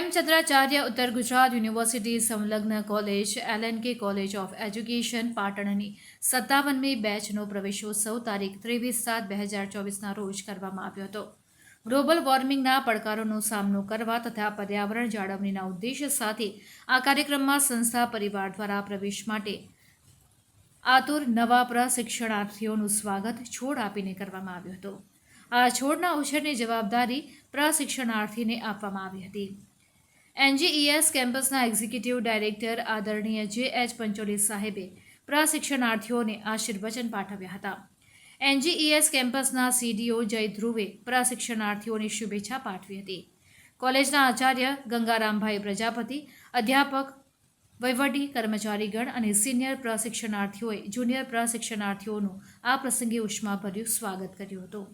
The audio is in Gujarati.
હેમચંદ્રાચાર્ય ઉત્તર ગુજરાત યુનિવર્સિટી સંલગ્ન college L N K college of education પાટણની સત્તાવનમી બેચનો પ્રવેશોત્સવ તારીખ ત્રેવીસ સાત બે હજાર ચોવીસના રોજ કરવામાં આવ્યો હતો. ગ્લોબલ વોર્મિંગના પડકારોનો સામનો કરવા તથા પર્યાવરણ જાળવણીના ઉદ્દેશ્ય સાથે આ કાર્યક્રમમાં સંસ્થા પરિવાર દ્વારા પ્રવેશ માટે આતુર નવા પ્રશિક્ષણાર્થીઓનું સ્વાગત છોડ આપીને કરવામાં આવ્યું હતું. આ છોડના ઉછેરની જવાબદારી પ્રશિક્ષણાર્થીને આપવામાં આવી હતી. એનજીઈએસ કેમ્પસના એક્ઝિક્યુટિવ ડાયરેક્ટર આદરણીય જે એચ પંચોલી સાહેબે પ્રશિક્ષણાર્થીઓને આશીર્વચન પાઠવ્યા હતા. એનજીઈએસ કેમ્પસના સીડીઓ જય ધ્રુવે પ્રશિક્ષણાર્થીઓને શુભેચ્છા પાઠવી હતી. કોલેજના આચાર્ય ગંગારામભાઈ પ્રજાપતિ, અધ્યાપક વહીવટી કર્મચારીગણ અને સિનિયર પ્રશિક્ષણાર્થીઓએ જુનિયર પ્રશિક્ષણાર્થીઓનું આ પ્રસંગે ઉષ્માભર્યું સ્વાગત કર્યું હતું.